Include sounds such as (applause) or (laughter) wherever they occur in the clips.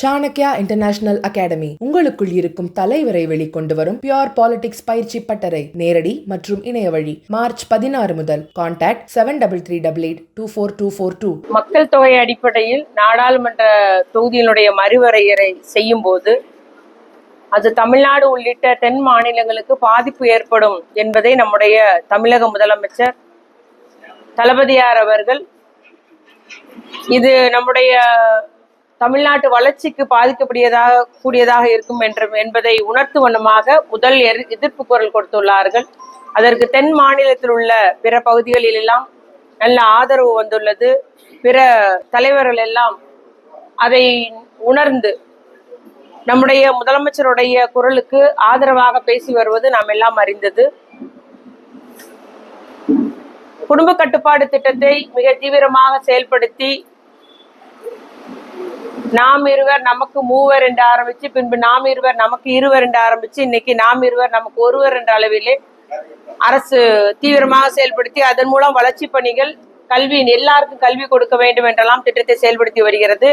Chanakya international academy. உங்களுக்குள் இருக்கும் தலைவரை வெளிக்கொண்டு வரும் பியோர் பாலிடிக்ஸ் பயிற்சி பட்டறை. நேரடி மற்றும் இணைய வழி. மார்ச் பதினாறு முதல். Contact seven double three double eight two four two four two மக்கள் தொகை அடிப்படையில் நாடாளுமன்ற தொகுதியினுடைய மறுவரையறை செய்யும் போது அது தமிழ்நாடு உள்ளிட்ட தென் மாநிலங்களுக்கு பாதிப்பு ஏற்படும் என்பதை நம்முடைய தமிழக முதலமைச்சர் தளபதியார் அவர்கள் இது நம்முடைய தமிழ்நாட்டு வளர்ச்சிக்கு பாதிக்கக்கூடியதாக கூடியதாக இருக்கும் என்ற என்பதை உணர்த்து வண்ணமாக முதல் எதிர்ப்பு குரல் கொடுத்துள்ளார்கள். அதற்கு தென் மாநிலத்தில் உள்ள பிற பகுதிகளில் எல்லாம் நல்ல ஆதரவு வந்துள்ளது. பிற தலைவர்கள் எல்லாம் அதை உணர்ந்து நம்முடைய முதலமைச்சருடைய குரலுக்கு ஆதரவாக பேசி வருவது நாம் எல்லாம் அறிந்தது. குடும்ப கட்டுப்பாடு திட்டத்தை மிக தீவிரமாக செயல்படுத்தி நாம் இருவர் நமக்கு மூவர் என்று ஆரம்பிச்சு பின்பு நாம் இருவர் நமக்கு இருவர் என்று ஆரம்பிச்சு இன்னைக்கு நாம் இருவர் நமக்கு ஒருவர் என்ற அளவிலே அரசு தீவிரமாக செயல்படுத்தி அதன் மூலம் வளர்ச்சி பணிகள் கல்வி எல்லாருக்கும் கல்வி கொடுக்க வேண்டும் என்றெல்லாம் திட்டத்தை செயல்படுத்தி வருகிறது.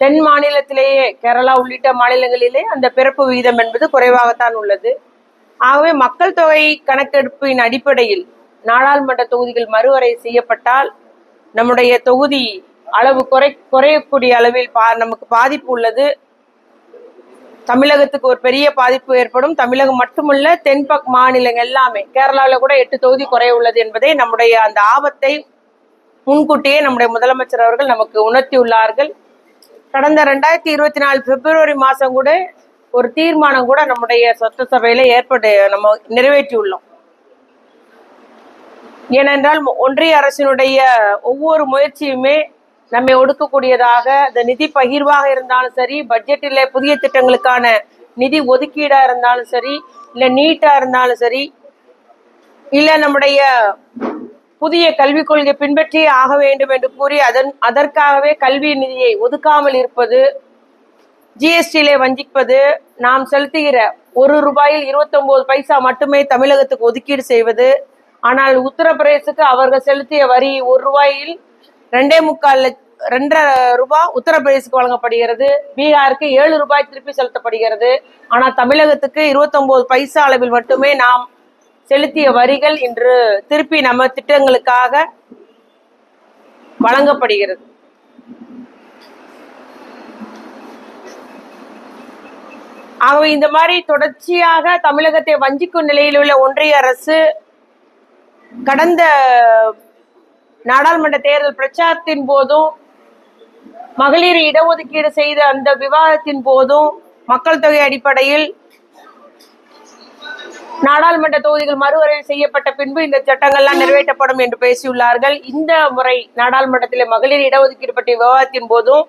தென் மாநிலத்திலேயே கேரளா உள்ளிட்ட மாநிலங்களிலே அந்த பிறப்பு விகிதம் என்பது குறைவாகத்தான் உள்ளது. ஆகவே மக்கள் தொகை கணக்கெடுப்பின் அடிப்படையில் நாடாளுமன்ற தொகுதிகள் மறுவரை செய்யப்பட்டால் நம்முடைய தொகுதி அளவு குறை குறையக்கூடிய அளவில் பா நமக்கு பாதிப்பு உள்ளது. தமிழகத்துக்கு ஒரு பெரிய பாதிப்பு ஏற்படும். தமிழகம் மட்டுமல்ல தென்பக் மாநிலங்கள் எல்லாமே. கேரளாவில் கூட எட்டு தொகுதி குறைய உள்ளது என்பதை நம்முடைய அந்த ஆபத்தை முன்கூட்டியே நம்முடைய முதலமைச்சர் அவர்கள் நமக்கு உணர்த்தியுள்ளார்கள் கடந்த ரெண்டாயிரத்தி இருபத்தி நாலு பிப்ரவரி மாதம் கூட ஒரு தீர்மானம் கூட நம்முடைய சட்டசபையில ஏற்பட்டு நம்ம நிறைவேற்றியுள்ளோம். ஏனென்றால் ஒன்றிய அரசினுடைய ஒவ்வொரு முயற்சியுமே நம்மை ஒடுக்கக்கூடியதாக இந்த நிதி பகிர்வாக இருந்தாலும் சரி பட்ஜெட்டில் புதிய திட்டங்களுக்கான நிதி ஒதுக்கீடா இருந்தாலும் சரி இல்ல நீட்டா இருந்தாலும் சரி இல்ல நம்முடைய புதிய கல்விக் கொள்கை பின்பற்றியே ஆக வேண்டும் என்று கூறி அதன் அதற்காகவே கல்வி நிதியை ஒதுக்காமல் இருப்பது ஜிஎஸ்டியிலே வஞ்சிப்பது நாம் செலுத்துகிற ஒரு ரூபாயில் 29 பைசா மட்டுமே தமிழகத்துக்கு ஒதுக்கீடு செய்வது ஆனால் உத்தரப்பிரதேசத்துக்கு அவர்கள் செலுத்திய வரி ஒரு ரூபாயில் ரெண்டே முக்கால் ரெண்டரை ரூபாய் உத்தரப்பிரதேசக்கு வழங்கப்படுகிறது. பீகாருக்கு ஏழு ரூபாய் திருப்பி செலுத்தப்படுகிறது. ஆனால் தமிழகத்துக்கு 29 பைசா அளவில் மட்டுமே நாம் செலுத்திய வரிகள் இன்று திருப்பி நம்ம திட்டங்களுக்காக வழங்கப்படுகிறது. ஆகவே இந்த மாதிரி தொடர்ச்சியாக தமிழகத்தை வஞ்சிக்கும் நிலையில் உள்ள ஒன்றிய அரசு கடந்த நாடாளுமன்ற தேர்தல் பிரச்சாரத்தின் போதும் மகளிர் இடஒதுக்கீடு செய்த அந்த விவாதத்தின் போதும் மக்கள் தொகை அடிப்படையில் நாடாளுமன்ற தொகுதிகள் மறுவரையில் செய்யப்பட்ட பின்பு இந்த சட்டங்கள்லாம் நிறைவேற்றப்படும் என்று பேசியுள்ளார்கள். இந்த முறை நாடாளுமன்றத்திலே மகளிர் இடஒதுக்கீடு பற்றிய விவாதத்தின் போதும்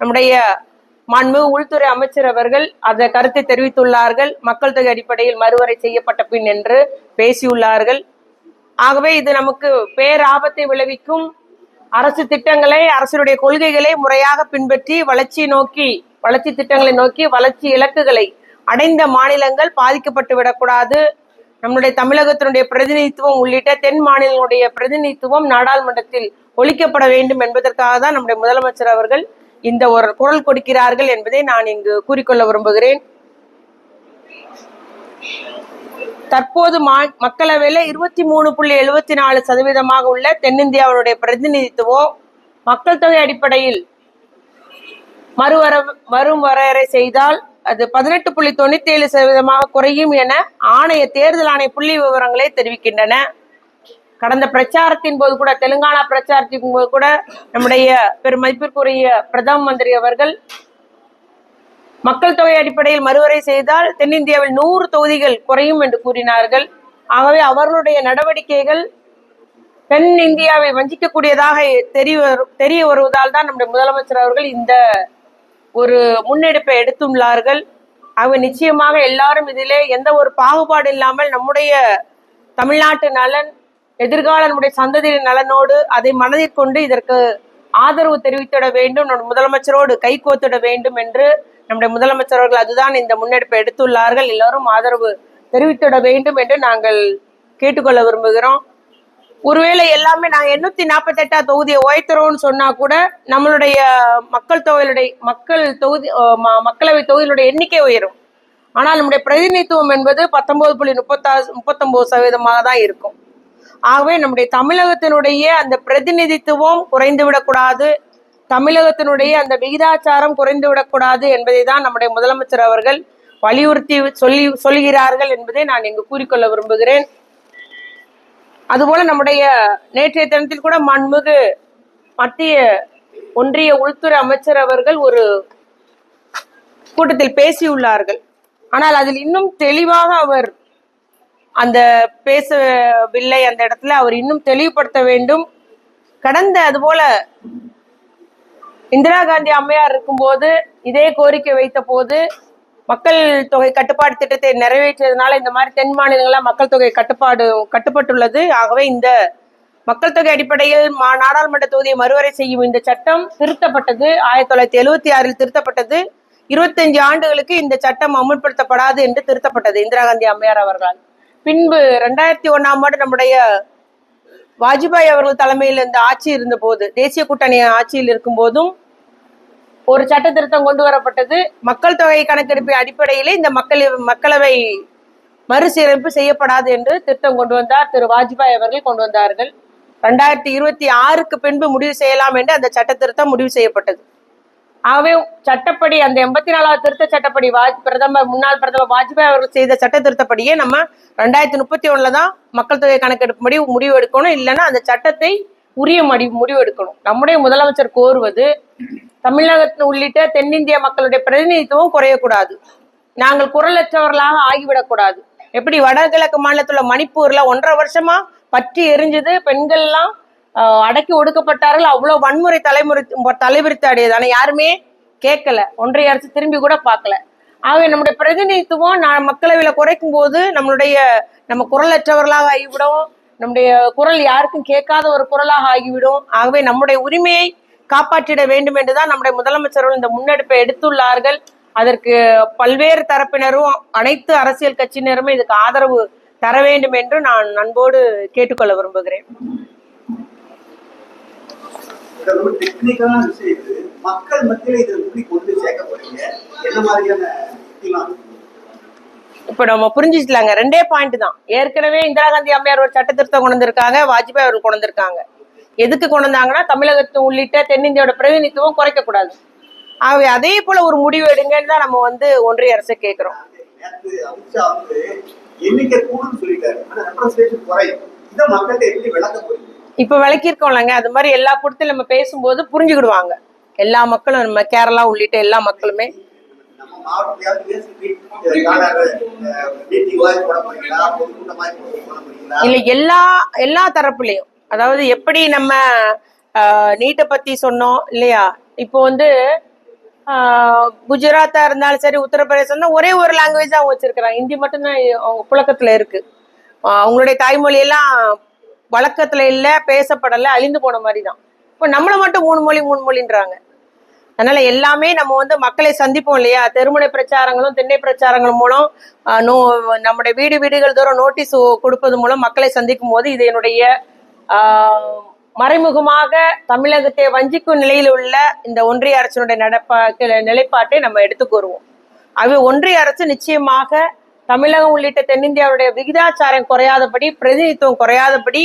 நம்முடைய மாண்பு உள்துறை அமைச்சர் அவர்கள் அந்த கருத்தை தெரிவித்துள்ளார்கள். மக்கள் தொகை அடிப்படையில் மறுவரை செய்யப்பட்ட பின் என்று பேசியுள்ளார்கள். ஆகவே இது நமக்கு பேராபத்தை விளைவிக்கும் அரசு திட்டங்களை அரசுடைய கொள்கைகளை முறையாக பின்பற்றி வளர்ச்சி நோக்கி வளர்ச்சி திட்டங்களை நோக்கி வளர்ச்சி இலக்குகளை அடைந்த மாநிலங்கள் பாதிக்கப்பட்டு விடக்கூடாது. நம்முடைய தமிழகத்தினுடைய பிரதிநிதித்துவம் உள்ளிட்ட தென் மாநிலங்களுடைய பிரதிநிதித்துவம் நாடாளுமன்றத்தில் ஒழிக்கப்பட வேண்டும் என்பதற்காக தான் நம்முடைய முதலமைச்சர் அவர்கள் இந்த ஒரு குரல் கொடுக்கிறார்கள் என்பதை நான் இங்கு கூறிக்கொள்ள விரும்புகிறேன். தற்போது மா- மக்களவையில இருபத்தி மூணு புள்ளி எழுபத்தி நாலு சதவீதமாக உள்ள தென்னிந்தியாவினுடைய பிரதிநிதித்துவம் மக்கள் தொகை அடிப்படையில் மறுவர மறுவரையறை செய்தால் அது பதினெட்டு புள்ளி தொண்ணூத்தி ஏழு சதவீதமாக குறையும் என ஆணைய தேர்தல் ஆணைய புள்ளி விவரங்களை தெரிவிக்கின்றன. கடந்த பிரச்சாரத்தின் போது கூட தெலுங்கானா பிரச்சாரத்தின் போது கூட நம்முடைய பெருமதிப்பிற்குரிய பிரதம மந்திரி அவர்கள் மக்கள் தொகை அடிப்படையில் மறுவரை செய்தால் தென்னிந்தியாவில் நூறு தொகுதிகள் குறையும் என்று கூறினார்கள். ஆகவே அவர்களுடைய நடவடிக்கைகள் தென் இந்தியாவை வஞ்சிக்கக்கூடியதாக தெரிய தெரிய வருவதால் தான் நம்முடைய முதலமைச்சர் அவர்கள் இந்த ஒரு முன்னெடுப்பை எடுத்துள்ளார்கள். ஆகவே நிச்சயமாக எல்லாரும் இதிலே எந்த ஒரு பாகுபாடு இல்லாமல் நம்முடைய தமிழ்நாட்டு நலன் எதிர்கால நம்முடைய சந்ததியின் நலனோடு அதை மனதில் கொண்டு இதற்கு ஆதரவு தெரிவித்திட வேண்டும். நம்முடைய முதலமைச்சரோடு கைகோத்திட வேண்டும் என்று நம்முடைய முதலமைச்சர் அவர்கள் அதுதான் இந்த முன்னெடுப்பை எடுத்துள்ளார்கள். எல்லோரும் ஆதரவு தெரிவித்திட வேண்டும் என்று நாங்கள் கேட்டுக்கொள்ள விரும்புகிறோம். ஒருவேளை எல்லாமே நாங்கள் எண்ணூத்தி நாற்பத்தி எட்டாம் தொகுதியை உயர்த்துறோம்னு சொன்னா கூட நம்மளுடைய மக்கள் தொகையிலுடைய மக்கள் தொகுதி மக்களவை தொகுதியிலுடைய எண்ணிக்கை உயரும். ஆனால் நம்முடைய பிரதிநிதித்துவம் என்பது பத்தொன்பது புள்ளி முப்பத்தா முப்பத்தொன்பது சதவீதமாக தான் இருக்கும். ஆகவே நம்முடைய தமிழகத்தினுடைய அந்த பிரதிநிதித்துவம் குறைந்து விடக்கூடாது தமிழகத்தினுடைய அந்த விகிதாச்சாரம் குறைந்து விடக்கூடாது என்பதை தான் நம்முடைய முதலமைச்சர் அவர்கள் வலியுறுத்தி சொல்லி சொல்கிறார்கள் என்பதை நான் இங்கு கூறிக்கொள்ள விரும்புகிறேன். அதுபோல நம்முடைய நேற்றைய தினத்தில் கூட மண்முகு மத்திய ஒன்றிய உள்துறை அமைச்சர் அவர்கள் ஒரு கூட்டத்தில் பேசியுள்ளார்கள். ஆனால் அதில் இன்னும் தெளிவாக அவர் அந்த பேசவில்லை அந்த இடத்துல. அவர் இன்னும் தெளிவுபடுத்த வேண்டும். கடந்த அதுபோல இந்திரா காந்தி அம்மையார் இருக்கும்போது இதே கோரிக்கை வைத்த போது மக்கள் தொகை கட்டுப்பாடு திட்டத்தை நிறைவேற்றியதுனால இந்த மாதிரி தென் மாநிலங்களில் மக்கள் தொகை கட்டுப்பாடு கட்டுப்பட்டுள்ளது. ஆகவே இந்த மக்கள் தொகை அடிப்படையில் மா நாடாளுமன்ற தொகுதியை மறுவரை செய்யும் இந்த சட்டம் திருத்தப்பட்டது. ஆயிரத்தி தொள்ளாயிரத்தி எழுவத்தி ஆறில் திருத்தப்பட்டது. இருபத்தஞ்சு ஆண்டுகளுக்கு இந்த சட்டம் அமுல்படுத்தப்படாது என்று திருத்தப்பட்டது இந்திரா காந்தி அம்மையார் அவர்களால் பின்பு ரெண்டாயிரத்தி ஒன்னாம் ஆண்டு நம்முடைய வாஜ்பாய் அவர்கள் தலைமையில் இந்த ஆட்சி இருந்தபோது தேசிய கூட்டணி ஆட்சியில் இருக்கும் போதும் ஒரு சட்ட திருத்தம் கொண்டு வரப்பட்டது. மக்கள் தொகை கணக்கெடுப்பின் அடிப்படையிலே இந்த மக்கள் மக்களவை மறுசீரமைப்பு செய்யப்படாது என்று திருத்தம் கொண்டு வந்தார் திரு வாஜ்பாய் அவர்கள் கொண்டு வந்தார்கள். ரெண்டாயிரத்தி இருபத்தி ஆறுக்கு பின்பு முடிவு செய்யலாம் என்று அந்த சட்ட திருத்தம் முடிவு செய்யப்பட்டது. ஆகவே சட்டப்படி அந்த எண்பத்தி நாலாவது திருத்த சட்டப்படி வாஜ் பிரதமர் முன்னாள் பிரதமர் வாஜ்பாய் அவர்கள் செய்த சட்ட திருத்தப்படியே நம்ம ரெண்டாயிரத்தி முப்பத்தி ஒண்ணுல தான் மக்கள் தொகை கணக்கெடுப்பு முடிவு முடிவு எடுக்கணும். இல்லைன்னா அந்த சட்டத்தை உரிய மடி முடிவு எடுக்கணும். நம்முடைய முதலமைச்சர் கோருவது தமிழகத்தில் உள்ளிட்ட தென்னிந்திய மக்களுடைய பிரதிநிதித்துவம் குறையக்கூடாது. நாங்கள் குரலற்றவர்களாக ஆகிவிடக்கூடாது. எப்படி வடகிழக்கு மாநிலத்துல மணிப்பூர்ல ஒன்றரை வருஷமா பற்றி எரிஞ்சது பெண்கள்லாம் அடக்கி ஒடுக்கப்பட்டார்கள். அவ்வளவு வன்முறை தலைமுறை தலைவிரித்தாடியது ஆனா யாருமே கேட்கல. ஒன்றிய அரசு திரும்பி கூட பார்க்கல. ஆகவே நம்முடைய பிரதிநிதித்துவம் நான் மக்களவையில குறைக்கும் போது நம்மளுடைய நம்ம குரலற்றவர்களாக ஆகிவிடும். நம்முடைய குரல் யாருக்கும் கேட்காத ஒரு குரலாக ஆகிவிடும். ஆகவே நம்முடைய உரிமையை காப்பாற்றிட வேண்டும் என்றுதான் நம்முடைய முதலமைச்சர்கள் இந்த முன்னெடுப்பை எடுத்துள்ளார்கள். அதற்கு பல்வேறு தரப்பினரும் அனைத்து அரசியல் கட்சியினருமே இதுக்கு ஆதரவு தர வேண்டும் என்று நான் அன்போடு கேட்டுக்கொள்ள விரும்புகிறேன். இது ரொம்ப டெக்னிக்கலான விஷயம் இது மக்கள் மத்தியில இதை எப்படி கொண்டு சேர்க்க போறீங்க? என்ன மாதிரியான? இப்ப நம்ம புரிஞ்சுக்கலாங்க. ரெண்டே பாயிண்ட் தான். ஏற்கனவே இந்திரா காந்தி அம்மையார் ஒரு சட்ட திருத்தம் கொண்டு வந்திருக்காங்க வாஜ்பாய் அவர்கள் கொண்டு வந்திருக்காங்க. எதுக்கு கொண்டு வந்தாங்கன்னா தமிழகத்து உள்ளிட்ட தென்னிந்தியோட பிரதிநிதித்துவம் குறைக்க கூடாது ஆகவே அதே போல ஒரு முடிவு எடுங்கன்னு தான் நம்ம வந்து ஒன்றிய அரசை கேட்கிறோம் எண்ணிக்கை கூடுன்னு சொல்லிட்டாரு. ஆனா ரெப்ரஸன்டேஷன் குறையும். இதை மக்கள்கிட்ட எப்படி விளக்க போறீங்க? இப்ப விளக்கியிருக்கோம்லங்க அது மாதிரி எல்லா கூட்டத்திலும் நம்ம பேசும்போது புரிஞ்சுக்கிடுவாங்க. எல்லா மக்களும் நம்ம கேரளா உள்ளிட்ட எல்லா மக்களுமே. இல்லை இல்ல எல்லா எல்லா தரப்புலையும். அதாவது எப்படி நம்ம நீட்டை பத்தி சொன்னோம் இல்லையா? இப்போ வந்து குஜராத்தாக குஜராத்தா இருந்தாலும் சரி உத்தரப்பிரதேசம் தான் ஒரே ஒரு லாங்குவேஜ் அவங்க வச்சிருக்கிறாங்க. ஹிந்தி மட்டும்தான் அவங்க புழக்கத்துல இருக்கு. அவங்களுடைய தாய்மொழியெல்லாம் வழக்கத்துல இல்ல பேசப்படல அழிந்து போன மாதிரி தான் இப்போ நம்மள மட்டும் மூணு மொழி மூணு மொழின்றாங்க. அதனால எல்லாமே நம்ம வந்து மக்களை சந்திப்போம் இல்லையா? தெருமுனை பிரச்சாரங்களும் திண்ணை பிரச்சாரங்கள் மூலம் நோ நம்முடைய வீடு வீடுகள் தோறும் நோட்டீஸ் கொடுப்பது மூலம் மக்களை சந்திக்கும் போது இது என்னுடைய ஆஹ், மறைமுகமாக தமிழகத்தை வஞ்சிக்கும் நிலையில் உள்ள இந்த ஒன்றிய அரசினுடைய நடப்பா நிலைப்பாட்டை நம்ம எடுத்து கூறுவோம். ஒன்றிய அரசு நிச்சயமாக தமிழகம் உள்ளிட்ட தென்னிந்தியாவுடைய விகிதாச்சாரம் குறையாதபடி பிரதிநிதித்துவம் குறையாதபடி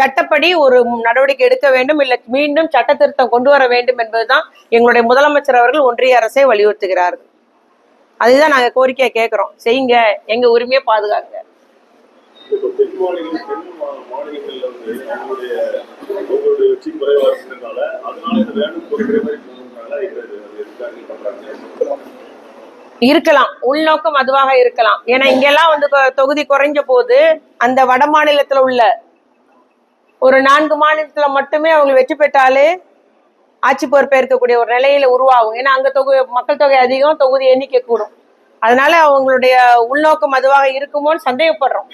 சட்டப்படி ஒரு நடவடிக்கை எடுக்க வேண்டும். இல்லை மீண்டும் சட்ட திருத்தம் கொண்டு வர வேண்டும் என்பதுதான் எங்களுடைய முதலமைச்சர் அவர்கள் ஒன்றிய அரசை வலியுறுத்துகிறார்கள் அதுதான் நாங்க கோரிக்கையை கேட்கிறோம். செய்யுங்க. எங்க உரிமையை பாதுகாங்க. அதனால இந்த இருக்கலாம். உள்நோக்கம் அதுவாக இருக்கலாம். ஏன்னா இங்கெல்லாம் வந்து தொகுதி குறைஞ்ச போது அந்த வட மாநிலத்துல உள்ள ஒரு நான்கு மாநிலத்துல மட்டுமே அவங்க வெற்றி பெற்றாலே ஆட்சி பொறுப்பேற்கக்கூடிய ஒரு நிலையில உருவாகும். ஏன்னா அங்க தொகு மக்கள் தொகை அதிகம் தொகுதி எண்ணிக்கை கூடும். அதனால அவங்களுடைய உள்நோக்கம் அதுவாக இருக்குமோன்னு சந்தேகப்படுறோம்.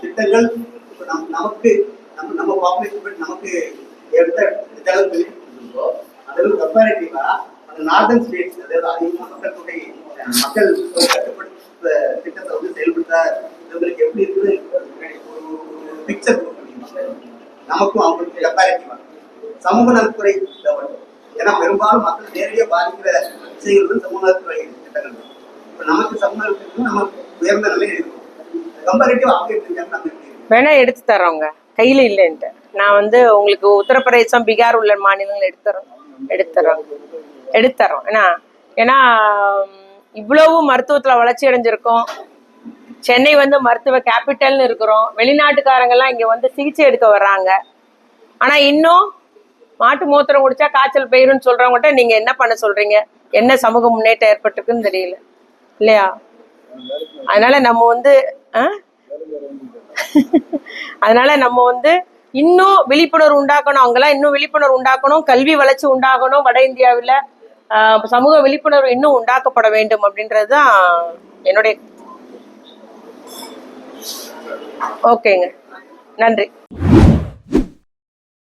திட்டங்கள் நமக்கு நம்ம நமக்கு எடுத்த கம்பேரிட்டிவா அந்த நார்தன் ஸ்டேட்ஸ் அதாவது அதிகமாக மக்கள் தொகை மக்கள் கட்டுப்படுத்த திட்டத்தை வந்து செயல்படுத்த இவங்களுக்கு எப்படி இருக்குது ஒரு பிக்சர் நமக்கும் அவங்களுக்கு கம்பேரிட்டிவா சமூக நலத்துறை ஏன்னா பெரும்பாலும் மக்கள் நேரடியாக பாதிக்கிற விஷயங்கள் வந்து சமூக நலத்துறை திட்டங்கள். இப்போ நமக்கு சமூக நலத்துக்கு நம்ம உயர்ந்த நிலையில் இருக்கும். கம்பேரிட்டிவ் அவங்க எப்படி நம்ம வேணா எடுத்து தரோங்க கையில இல்லைன்ட்டு. நான் வந்து உங்களுக்கு உத்தரப்பிரதேசம் பீகார் உள்ள மாநிலங்கள் எடுத்துறோம் எடுத்துறோம். எடுத்துறோம். ஏன்னா ஏன்னா இவ்வளவு மருத்துவத்துல வளர்ச்சி அடைஞ்சிருக்கோம். சென்னை வந்து மருத்துவ கேபிட்டல்னு இருக்கிறோம். வெளிநாட்டுக்காரங்கெல்லாம் இங்க வந்து சிகிச்சை எடுக்க வர்றாங்க. ஆனா இன்னும் மாட்டு மூத்திரம் குடிச்சா காய்ச்சல் பெயருன்னு சொல்றவங்ககிட்ட நீங்க என்ன பண்ண சொல்றீங்க? என்ன சமூக முன்னேற்றம் ஏற்பட்டிருக்குன்னு தெரியல. இல்லையா? அதனால நம்ம வந்து? (laughs) அதனால நம்ம வந்து இன்னும் விழிப்புணர்வு உண்டாக்கணும். அவங்கெல்லாம் இன்னும் விழிப்புணர்வு உண்டாக்கணும். கல்வி வளர்ச்சி உண்டாகணும். வட இந்தியாவில் சமூக விழிப்புணர்வு இன்னும் உண்டாக்கப்பட வேண்டும் அப்படின்றது தான் என்னுடைய ஓகேங்க. நன்றி.